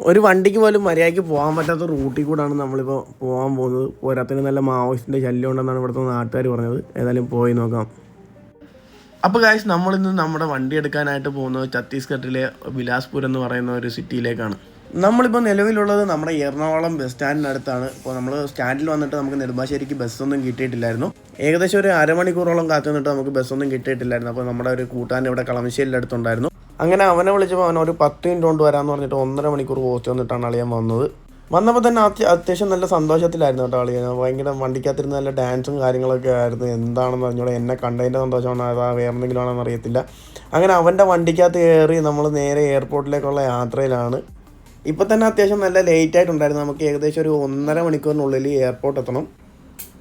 ഒരു വണ്ടിക്ക് പോലും മര്യാദയ്ക്ക് പോകാൻ പറ്റാത്ത റൂട്ടിൽ കൂടാണ് നമ്മളിപ്പോൾ പോകാൻ പോകുന്നത്. പോരാത്തിന് നല്ല മാവോയിസ്റ്റിന്റെ ശല്യം ഉണ്ടെന്നാണ് ഇവിടുത്തെ നാട്ടുകാർ പറഞ്ഞത്. ഏതായാലും പോയി നോക്കാം. അപ്പോൾ ഗായ്സ് നമ്മളിന്ന് നമ്മുടെ വണ്ടി എടുക്കാനായിട്ട് പോകുന്നത് ഛത്തീസ്ഗഡിലെ ബിലാസ്പൂർ എന്ന് പറയുന്ന ഒരു സിറ്റിയിലേക്കാണ് നമ്മളിപ്പോൾ നിലവിലുള്ളത് നമ്മുടെ എറണാകുളം ബസ് സ്റ്റാൻഡിനടുത്താണ് ഇപ്പോൾ നമ്മൾ സ്റ്റാൻഡിൽ വന്നിട്ട് നമുക്ക് നെടുമ്പാശ്ശേരിക്ക് ബസ്സൊന്നും കിട്ടിയിട്ടില്ലായിരുന്നു. ഏകദേശം ഒരു അരമണിക്കൂറോളം കാത്തു നിന്നിട്ട് നമുക്ക് ബസ്സൊന്നും കിട്ടിയിട്ടില്ലായിരുന്നു. അപ്പോൾ നമ്മുടെ ഒരു കൂട്ടാൻ ഇവിടെ കളമശ്ശേരിയുടെ അടുത്തുണ്ടായിരുന്നു. അങ്ങനെ അവനെ വിളിച്ചപ്പോൾ അവൻ ഒരു പത്ത് മിനിറ്റ് കൊണ്ട് വരാമെന്ന് പറഞ്ഞിട്ട് ഒന്നര മണിക്കൂർ പോസ്റ്റ് വന്നിട്ടാണ് അളിയൻ വന്നത്. വന്നപ്പോൾ തന്നെ അത്യ- അത്യാവശ്യം നല്ല സന്തോഷത്തിലായിരുന്നു കേട്ടോ അളിയൻ ഭയങ്കര വണ്ടിക്കകത്തിരുന്ന് നല്ല ഡാൻസും കാര്യങ്ങളൊക്കെ ആയിരുന്നു. എന്താണെന്ന് പറഞ്ഞോളെ എന്നെ കണ്ടതിന്റെ സന്തോഷമാണോ അതാ വേറെ എന്തെങ്കിലും ആണെന്ന് അറിയത്തില്ല. അങ്ങനെ അവന്റെ വണ്ടിക്കകത്ത് കയറി നമ്മൾ നേരെ എയർപോർട്ടിലേക്കുള്ള യാത്രയിലാണ്. ഇപ്പം തന്നെ അത്യാവശ്യം നല്ല ലേറ്റ് ആയിട്ടുണ്ടായിരുന്നു. നമുക്ക് ഏകദേശം ഒരു ഒന്നര മണിക്കൂറിനുള്ളിൽ എയർപോർട്ട് എത്തണം.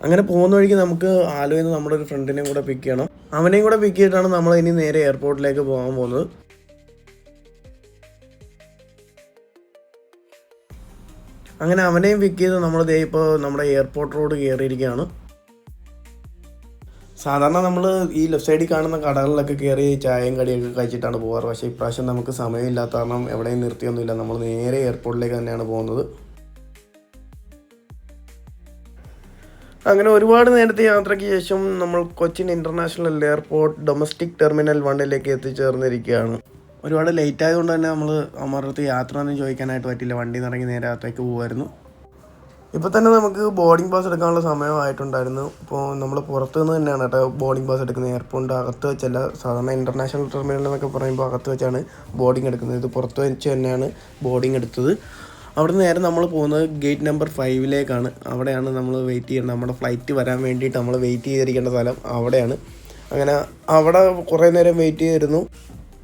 അങ്ങനെ പോകുന്ന വഴിക്ക് നമുക്ക് ആലുവയിൽ നമ്മുടെ ഒരു ഫ്രണ്ടിനെയും കൂടെ പിക്ക് ചെയ്യണം. അവനെയും കൂടെ പിക്ക് ചെയ്തിട്ടാണ് നമ്മൾ ഇനി നേരെ എയർപോർട്ടിലേക്ക് പോകാൻ പോകുന്നത്. അങ്ങനെ അവനെയും പിക്ക് ചെയ്ത് നമ്മൾ ദേ ഇപ്പോൾ നമ്മുടെ എയർപോർട്ട് റോഡ് കയറിയിരിക്കുകയാണ് സാധാരണ നമ്മൾ ഈ ലെഫ്റ്റ് സൈഡിൽ കാണുന്ന കടകളിലൊക്കെ കയറി ചായയും കടിയൊക്കെ കഴിച്ചിട്ടാണ് പോകാറ് പക്ഷേ ഇപ്രാവശ്യം നമുക്ക് സമയമില്ലാത്ത കാരണം എവിടെയും നിർത്തിയൊന്നുമില്ല. നമ്മൾ നേരെ എയർപോർട്ടിലേക്ക് തന്നെയാണ് പോകുന്നത്. അങ്ങനെ ഒരുപാട് നേരത്തെ യാത്രയ്ക്ക് ശേഷം നമ്മൾ Cochin international airport domestic terminal വണ്ണിലേക്ക് എത്തിച്ചേർന്നിരിക്കുകയാണ്. ഒരുപാട് ലേറ്റ് ആയതുകൊണ്ട് തന്നെ നമ്മൾ അമ്മയുടെ അടുത്ത് യാത്ര ഒന്നും ചോദിക്കാനായിട്ട് പറ്റില്ല വണ്ടി നിറങ്ങി നേരെ അകത്തേക്ക് പോകുമായിരുന്നു ഇപ്പോൾ തന്നെ നമുക്ക് ബോർഡിംഗ് പാസ് എടുക്കാനുള്ള സമയമായിട്ടുണ്ടായിരുന്നു ഇപ്പോൾ നമ്മൾ പുറത്തു നിന്ന് തന്നെയാണ് കേട്ടോ ബോർഡിംഗ് പാസ് എടുക്കുന്നത്. എയർപോർട്ടിന്റെ അകത്ത് വെച്ചല്ല സാധാരണ ഇന്റർനാഷണൽ ടെർമിനൽ എന്നൊക്കെ പറയുമ്പോൾ അകത്ത് വെച്ചാണ് ബോർഡിംഗ് എടുക്കുന്നത്. ഇത് പുറത്ത് വെച്ച് തന്നെയാണ് ബോർഡിംഗ് എടുത്തത്. അവിടെ നേരെ നമ്മൾ പോകുന്നത് ഗേറ്റ് നമ്പർ ഫൈവിലേക്കാണ് അവിടെയാണ് നമ്മൾ വെയിറ്റ് ചെയ്യുന്നത് നമ്മുടെ ഫ്ലൈറ്റ് വരാൻ വേണ്ടിയിട്ട് നമ്മൾ വെയിറ്റ് ചെയ്തിരിക്കേണ്ട സ്ഥലം അവിടെയാണ്. അങ്ങനെ അവിടെ കുറേ നേരം വെയിറ്റ് ചെയ്തിരുന്നു.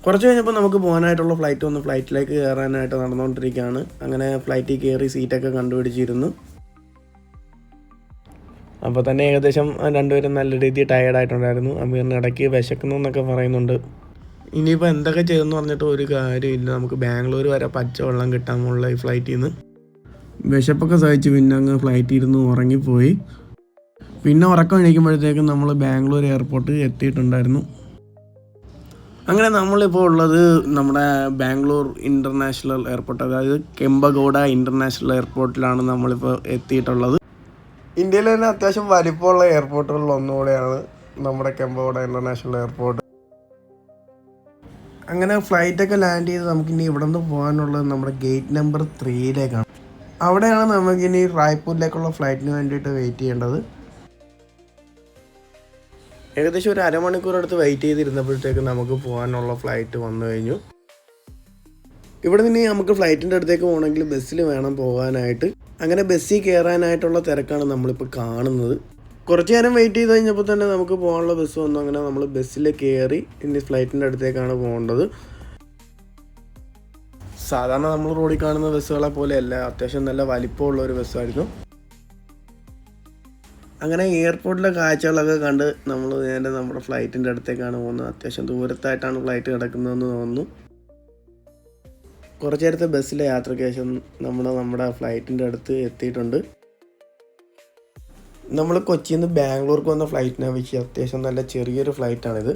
കുറച്ച് കഴിഞ്ഞപ്പോൾ നമുക്ക് പോകാനായിട്ടുള്ള ഫ്ലൈറ്റ് ഒന്ന് ഫ്ലൈറ്റിലേക്ക് കയറാനായിട്ട് നടന്നുകൊണ്ടിരിക്കുകയാണ് അങ്ങനെ ഫ്ലൈറ്റിൽ കയറി സീറ്റൊക്കെ കണ്ടുപിടിച്ചിരുന്നു. അപ്പോൾ തന്നെ ഏകദേശം രണ്ടുപേരും നല്ല രീതിയിൽ ടയേർഡായിട്ടുണ്ടായിരുന്നു അമീറിന് ഇടയ്ക്ക് വിശക്കുന്നു എന്നൊക്കെ പറയുന്നുണ്ട്. ഇനിയിപ്പോൾ എന്തൊക്കെ ചെയ്തെന്ന് പറഞ്ഞിട്ട് ഒരു കാര്യമില്ല നമുക്ക് ബാംഗ്ലൂർ വരെ പച്ചവെള്ളം കിട്ടാമുള്ള ഈ ഫ്ലൈറ്റിൽ നിന്ന് വിശപ്പൊക്കെ സഹിച്ച് പിന്നെ അങ്ങ് ഫ്ലൈറ്റിൽ ഇരുന്ന് ഉറങ്ങിപ്പോയി. പിന്നെ ഉറക്കം എണീക്കുമ്പോഴത്തേക്കും നമ്മൾ ബാംഗ്ലൂർ എയർപോർട്ട് എത്തിയിട്ടുണ്ടായിരുന്നു. അങ്ങനെ നമ്മളിപ്പോൾ ഉള്ളത് നമ്മുടെ ബാംഗ്ലൂർ ഇന്റർനാഷണൽ എയർപോർട്ട് അതായത് കെമ്പഗൌഡ ഇന്റർനാഷണൽ എയർപോർട്ടിലാണ് നമ്മളിപ്പോൾ എത്തിയിട്ടുള്ളത്. ഇന്ത്യയിലെ തന്നെ അത്യാവശ്യം വലിപ്പമുള്ള എയർപോർട്ടുകളിൽ ഒന്നുകൂടെയാണ് നമ്മുടെ കെമ്പഗൌഡ ഇന്റർനാഷണൽ എയർപോർട്ട്. അങ്ങനെ ഫ്ലൈറ്റൊക്കെ ലാൻഡ് ചെയ്ത് നമുക്കിനി ഇവിടെ നിന്ന് പോകാനുള്ളത് നമ്മുടെ ഗേറ്റ് നമ്പർ ത്രീയിലേക്കാണ് അവിടെയാണ് നമുക്കിനി റായ്പൂരിലേക്കുള്ള ഫ്ലൈറ്റിന് വേണ്ടിയിട്ട് വെയിറ്റ് ചെയ്യേണ്ടത്. ഏകദേശം ഒരു അരമണിക്കൂർ അടുത്ത് വെയിറ്റ് ചെയ്തിരുന്നപ്പോഴത്തേക്ക് നമുക്ക് പോകാനുള്ള ഫ്ലൈറ്റ് വന്നു കഴിഞ്ഞു. ഇവിടെ നിന്ന് നമുക്ക് ഫ്ലൈറ്റിന്റെ അടുത്തേക്ക് പോകണമെങ്കിൽ ബസ്സിൽ വേണം പോകാനായിട്ട്. അങ്ങനെ ബസ്സിൽ കയറാനായിട്ടുള്ള തിരക്കാണ് നമ്മളിപ്പോൾ കാണുന്നത്. കുറച്ച് നേരം വെയിറ്റ് ചെയ്ത് കഴിഞ്ഞപ്പോൾ തന്നെ നമുക്ക് പോകാനുള്ള ബസ് വന്നു. അങ്ങനെ നമ്മൾ ബസ്സിൽ കയറി ഇനി ഫ്ലൈറ്റിന്റെ അടുത്തേക്കാണ് പോകേണ്ടത്. സാധാരണ നമ്മൾ റോഡിൽ കാണുന്ന ബസ്സുകളെ പോലെയല്ല അത്യാവശ്യം നല്ല വലിപ്പമുള്ള ഒരു ബസ്സായിരുന്നു അങ്ങനെ എയർപോർട്ടിലെ കാഴ്ചകളൊക്കെ കണ്ട് നമ്മൾ നേരെ നമ്മുടെ ഫ്ലൈറ്റിന്റെ അടുത്തേക്കാണ് പോകുന്നത്. അത്യാവശ്യം ദൂരത്തായിട്ടാണ് ഫ്ലൈറ്റ് കിടക്കുന്നതെന്ന് തോന്നുന്നു. കുറച്ച് നേരത്തെ ബസ്സിലെ യാത്രയ്ക്ക് ശേഷം നമ്മൾ നമ്മുടെ ഫ്ലൈറ്റിന്റെ അടുത്ത് എത്തിയിട്ടുണ്ട്. നമ്മൾ കൊച്ചിയിൽ നിന്ന് ബാംഗ്ലൂർക്ക് വന്ന ഫ്ലൈറ്റിനെ വെച്ച് അത്യാവശ്യം നല്ല ചെറിയൊരു ഫ്ലൈറ്റാണിത്.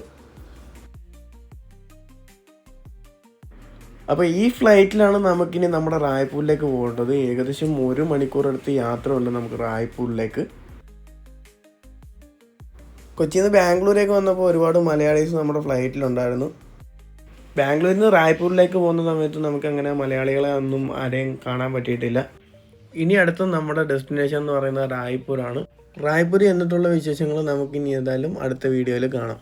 അപ്പോൾ ഈ ഫ്ലൈറ്റിലാണ് നമുക്കിനി നമ്മുടെ റായ്പൂരിലേക്ക് പോകേണ്ടത്. ഏകദേശം ഒരു മണിക്കൂർ അടുത്ത് യാത്രയുണ്ട് നമുക്ക് റായ്പൂരിലേക്ക്. കൊച്ചിയിൽ നിന്ന് ബാംഗ്ലൂരേക്ക് വന്നപ്പോൾ ഒരുപാട് മലയാളീസ് നമ്മുടെ ഫ്ലൈറ്റിലുണ്ടായിരുന്നു. ബാംഗ്ലൂരിൽ നിന്ന് റായ്പൂരിലേക്ക് പോകുന്ന സമയത്ത് നമുക്ക് അങ്ങനെ മലയാളികളെ ഒന്നും ആരെയും കാണാൻ പറ്റിയിട്ടില്ല. ഇനി അടുത്ത നമ്മുടെ ഡെസ്റ്റിനേഷൻ എന്ന് പറയുന്നത് റായ്പൂരാണ്. റായ്പൂർ എന്നിട്ടുള്ള വിശേഷങ്ങൾ നമുക്ക് ഇനി ഏതായാലും അടുത്ത വീഡിയോയിൽ കാണാം.